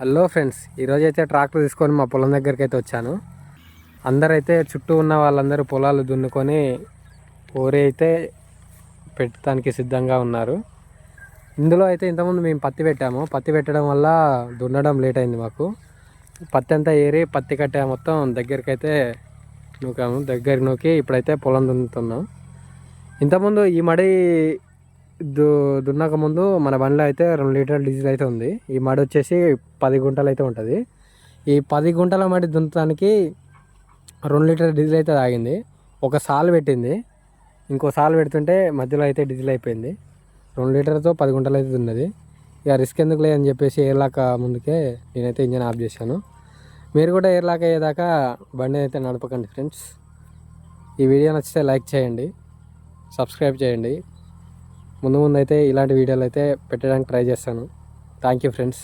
Hello friends ఈరోజు అయితే tractor తీసుకొని మా పొలం దగ్గరికి అయితే వచ్చాను. అందరైతే చుట్టూ ఉన్న వాళ్ళందరూ పొలాలు దున్నుకొని ఊరి అయితే పెట్టడానికి సిద్ధంగా ఉన్నారు. ఇందులో అయితే ఇంతకుముందు మేము పత్తి పెట్టాము. పత్తి పెట్టడం వల్ల దున్నడం లేట్ అయింది మాకు. పత్తి అంతా ఏరి పత్తి కట్టే మొత్తం దగ్గరికి అయితే నూకాము. దగ్గరికి నూకి ఇప్పుడైతే పొలం దున్నుతున్నాం. ఇంతకుముందు ఈ మడి దు దున్నక ముందు మన బండిలో అయితే రెండు లీటర్ల డీజిల్ అయితే ఉంది. ఈ మడి వచ్చేసి పది గుంటలు అయితే ఉంటుంది. ఈ పది గుంటల మడి దున్నటానికి రెండు లీటర్ల డీజిల్ అయితే తాగింది. ఒక సాల్ పెట్టింది. ఇంకో సాల్ పెడుతుంటే మధ్యలో అయితే డీజిల్ అయిపోయింది. రెండు లీటర్తో పది గుంటలు అయితే దున్నది. ఇక రిస్క్ ఎందుకు లేదని చెప్పేసి ఎయిర్లాక్ ముందుకే నేనైతే ఇంజన్ ఆఫ్ చేశాను. మీరు కూడా ఎయిర్లాక్ అయ్యేదాకా బండి అయితే నడపకండి ఫ్రెండ్స్. ఈ వీడియో నచ్చితే లైక్ చేయండి. సబ్స్క్రైబ్ చేయండి. ముందు ముందు అయితే ఇలాంటి వీడియోలు అయితే పెట్టడానికి ట్రై చేస్తాను. Thank you friends